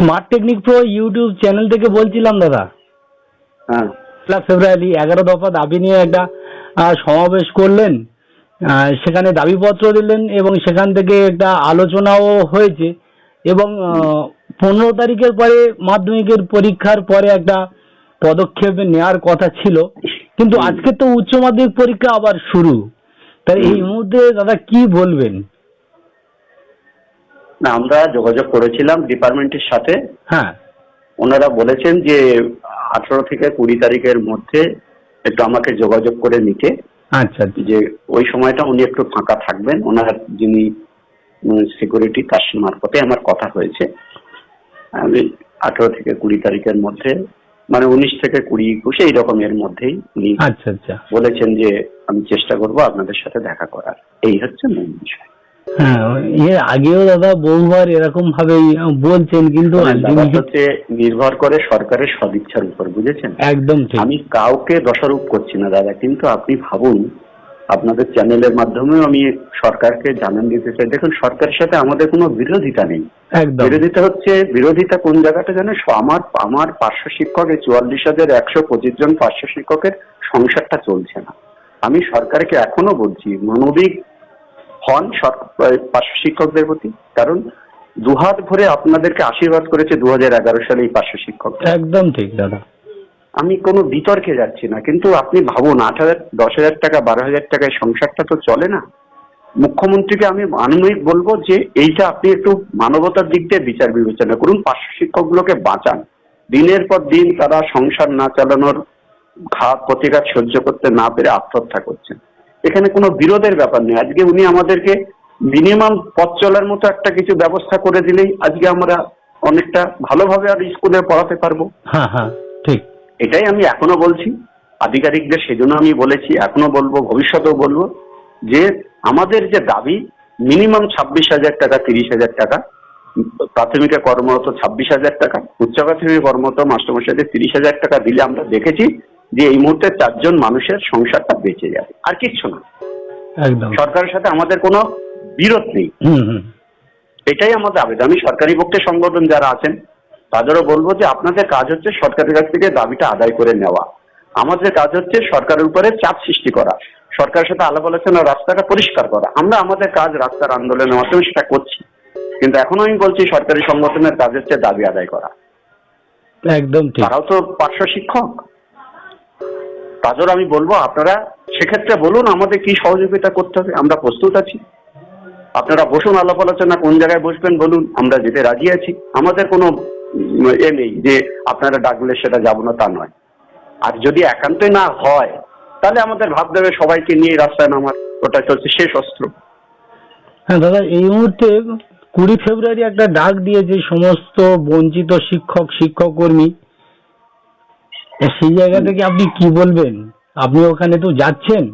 Smart technique pro YouTube channel থেকে বলছিলাম দাদা। হ্যাঁ। ফেব্রুয়ারি এগারো দফা দাবি নিয়ে একটা সমাবেশ করলেন। সেখানে দাবিপত্র দিলেন এবং সেখান থেকে একটা আলোচনাও হয়েছে এবং পনেরো তারিখের পরে মাধ্যমিকের পরীক্ষার পরে একটা পদক্ষেপ নেওয়ার কথা ছিল। কিন্তু আজকে তো উচ্চ মাধ্যমিক পরীক্ষা আবার শুরু। তাই এই। মুহূর্তে দাদা কি বলবেন? না আমরা যোগাযোগ করেছিলাম ডিপার্টমেন্টের সাথে। হ্যাঁ। ওনারা বলেছেন যে আঠারো থেকে কুড়ি তারিখের মধ্যে একটু আমাকে যোগাযোগ করে নিতে। আচ্ছা আচ্ছা। যে ওই সময়টা উনি একটু ফাঁকা থাকবেন। ওনার যিনি সিকিউরিটি তার মারফতে আমার কথা হয়েছে। আমি আঠারো থেকে কুড়ি তারিখের মধ্যে মানে উনিশ থেকে কুড়ি একুশে এই রকমের মধ্যেই উনি আচ্ছা আচ্ছা। বলেছেন যে আমি চেষ্টা করব আপনাদের সাথে দেখা করার। এই হচ্ছে মূল বিষয়। হ্যাঁ এর আগেও দাদা বহুবার এরকম ভাবে বলছেন কিন্তু হচ্ছে নির্ভর করে সরকারের সদিচ্ছার উপর বুঝেছেন? একদম আমি কাউকে দোষারোপ করছি না দাদা কিন্তু আপনি ভাবুন আপনাদের চ্যানেলের মাধ্যমেও আমি সরকারকে জানান দিতে চাই। দেখুন সরকারের সাথে আমাদের কোনো বিরোধিতা নেই। বিরোধিতা হচ্ছে বিরোধিতা কোন জায়গাটা জানে আমার আমার পার্শ্ব শিক্ষক এই চুয়াল্লিশ হাজার একশো পঁচিশ জন পার্শ্ব শিক্ষকের সংসারটা চলছে না। আমি সরকারকে এখনও বলছি মানবিক হন পার্শ্ব শিক্ষকদের প্রতি। কারণ দুহাত ভরে আপনাদেরকে আশীর্বাদ করেছে দু হাজার এগারো সালে এই পার্শ্ব শিক্ষক একদম ঠিক দাদা। আমি কোনো বিতর্কে যাচ্ছি না কিন্তু আপনি ভাবুন আট হাজার দশ হাজার টাকা বারো হাজার টাকায় সংসারটা তো চলে না। মুখ্যমন্ত্রীকে আমি মানবিক বলব যে এইটা আপনি একটু মানবতার দিক দিয়ে বিচার বিবেচনা করুন পার্শ্ব শিক্ষকগুলোকে বাঁচান। দিনের পর দিন তারা সংসার না চালানোর ঘাত প্রতিঘাত সহ্য করতে না পেরে আত্মহত্যা করছেন। এখানে কোনো বিরোধের ব্যাপার নেই। আজকে উনি আমাদেরকে মিনিমাম পথ চলার মতো একটা কিছু ব্যবস্থা করে দিলেই আজকে আমরা অনেকটা ভালোভাবে আর স্কুলে পড়াতে পারব। হ্যাঁ হ্যাঁ ঠিক। এটাই আমি এখনও বলছি। আধিকারিকদের সেজন্য আমি বলেছি এখনও বলব ভবিষ্যতেও বলব যে আমাদের যে দাবি মিনিমাম ছাব্বিশ হাজার টাকা তিরিশ হাজার টাকা প্রাথমিকে কর্মরত ছাব্বিশ হাজার টাকা উচ্চ প্রাথমিক কর্মরত মাস্টারমশাইদের তিরিশ হাজার টাকা দিলে আমরা দেখেছি যে এই মুহূর্তে চারজন মানুষের সংসারটা বেঁচে যাবে। আর কিচ্ছু না। একদম। সরকারের সাথে আমাদের কোনো বিরোধ নেই। এটাই আমাদের আবেদন। আমি সরকারি পক্ষে সংগঠন যারা আছেন তাদেরও বলব যে আপনাদের কাজ হচ্ছে সরকারের কাছ থেকে দাবিটা আদায় করে নেওয়া। আমাদের কাজ হচ্ছে সরকারের উপরে চাপ সৃষ্টি করা। সরকারের সাথে আলাপ আলোচনা রাস্তাটা পরিষ্কার করা। আমরা আমাদের কাজ রাস্তার আন্দোলনের মাধ্যমে সেটা করছি। কিন্তু এখনও আমি বলছি সরকারি সংগঠনের কাজ হচ্ছে দাবি আদায় করা। একদম তারাও তো পার্শ্ব শিক্ষক। তাদেরও আমি বলব, আপনারা সেক্ষেত্রে বলুন আমাদের কি সহযোগিতা করতে হবে, আমরা প্রস্তুত আছি। আপনারা বসুন, আলাপ আলোচনা কোন জায়গায় বসবেন বলুন, আমরা যেতে রাজি আছি। আমাদের কোনো এ নেই যে আপনারা ডাকলে সেটা যাব না, তা নয়। আর যদি একান্তই না হয়, তাহলে আমাদের ভাবতে হবে সবাইকে নিয়ে রাস্তায় নামার, ওটা চলছে শেষ অস্ত্র। হ্যাঁ দাদা, এই মুহূর্তে কুড়ি ফেব্রুয়ারি একটা ডাক দিয়েছে সমস্ত বঞ্চিত শিক্ষক শিক্ষক কর্মী সেই জায়গা থেকে আপনি কি বলবেন? আপনি ওখানে তো যাচ্ছেন।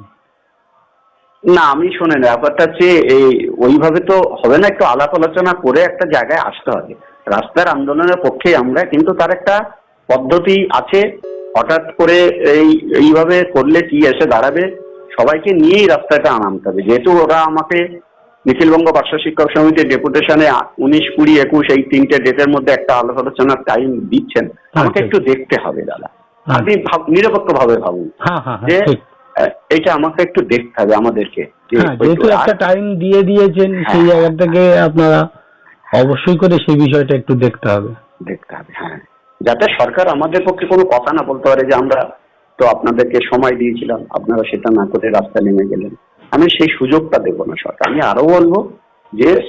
না আমি শোনেন ব্যাপারটা হচ্ছে এই ওইভাবে তো হবে না একটু আলাপ আলোচনা করে একটা জায়গায় আসতে হবে। রাস্তার আন্দোলনের পক্ষে আমরা কিন্তু তার একটা পদ্ধতি আছে হঠাৎ করে এই এইভাবে করলে কি এসে দাঁড়াবে সবাইকে নিয়েই রাস্তাটা আনামতে হবে। যেহেতু ওরা আমাকে নিখিলবঙ্গ পার্শ্ব শিক্ষক সমিতির ডেপুটেশনে উনিশ কুড়ি একুশ এই তিনটে ডেটের মধ্যে একটা আলাপ আলোচনার টাইম দিচ্ছেন আমাকে আচ্ছা। একটু দেখতে হবে দাদা। আপনি ভাব- নিরপেক্ষভাবে ভাবুন। হ্যাঁ হ্যাঁ যে হ্যাঁ এটা আমাকে একটু দেখতে হবে আমাদেরকে। হ্যাঁ যেহেতু একটা টাইম দিয়ে দিয়েছেন সেই হ্যাঁ। জায়গা থেকে আপনারা অবশ্যই করে সেই বিষয়টা একটু দেখতে হবে। দেখতে হবে হ্যাঁ। যাতে সরকার আমাদের পক্ষে কোনো কথা না বলতে পারে যে আমরা তো আপনাদেরকে সময় দিয়েছিলাম আপনারা সেটা না করে রাস্তায় নেমে গেলেন। আমি সেই সুযোগটা দেবো না সরকার। আমি আরও বলব যে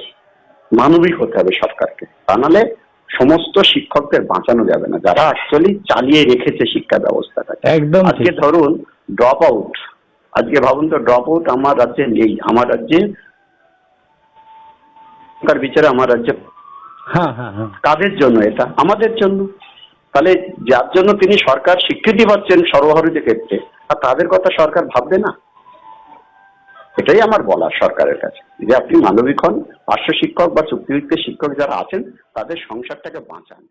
মানবিক হতে হবে সরকারকে। তা নাহলে সমস্ত শিক্ষকদের বাঁচানো যাবে না। যারা অ্যাকচুয়ালি চালিয়ে রেখেছে শিক্ষা ব্যবস্থাটাকে। একদম আজকে ধরুন ড্রপ আউট আজকে ভাবুন তো ড্রপ আউট আমার রাজ্যে নেই। আমার রাজ্যে বিচারে আমার রাজ্যে হ্যাঁ হ্যাঁ হ্যাঁ। কাদের জন্য এটা আমাদের জন্য। তাহলে যার জন্য তিনি সরকার স্বীকৃতি পাচ্ছেন সর্বভারতীয় ক্ষেত্রে আর তাদের কথা সরকার ভাববে না? এটাই আমার বলা সরকারের কাছে। যে আপনি মানবিক হন, পার্শ্ব শিক্ষক বা চুক্তিভিত্তিক শিক্ষক যারা আছেন, তাদের সংসারটাকে বাঁচান।